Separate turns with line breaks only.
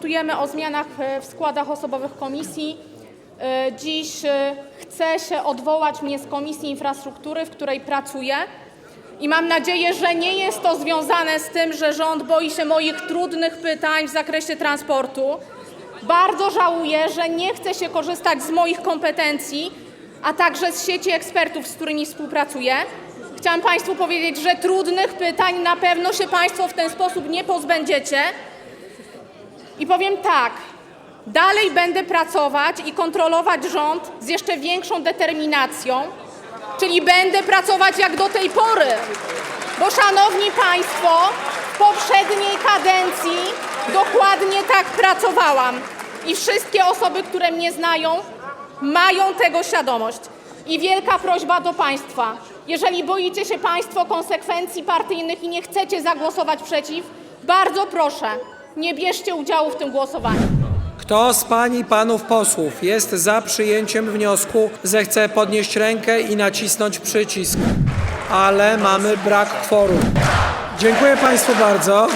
dyskutujemy o zmianach e, w składach osobowych komisji. E, Dziś e, chce się odwołać mnie z Komisji Infrastruktury, w której pracuję. I mam nadzieję, że nie jest to związane z tym, że rząd boi się moich trudnych pytań w zakresie transportu. Bardzo żałuję, że nie chce się korzystać z moich kompetencji, a także z sieci ekspertów, z którymi współpracuję. Chciałam Państwu powiedzieć, że trudnych pytań na pewno się Państwo w ten sposób nie pozbędziecie. I powiem tak, dalej będę pracować i kontrolować rząd z jeszcze większą determinacją, czyli będę pracować jak do tej pory. Bo szanowni Państwo, w poprzedniej kadencji dokładnie tak pracowałam. I wszystkie osoby, które mnie znają, mają tego świadomość. I wielka prośba do Państwa. Jeżeli boicie się Państwo konsekwencji partyjnych i nie chcecie zagłosować przeciw, bardzo proszę, nie bierzcie udziału w tym głosowaniu.
Kto z pań i panów posłów jest za przyjęciem wniosku, zechce podnieść rękę i nacisnąć przycisk. Ale mamy brak kworum. Dziękuję Państwu bardzo.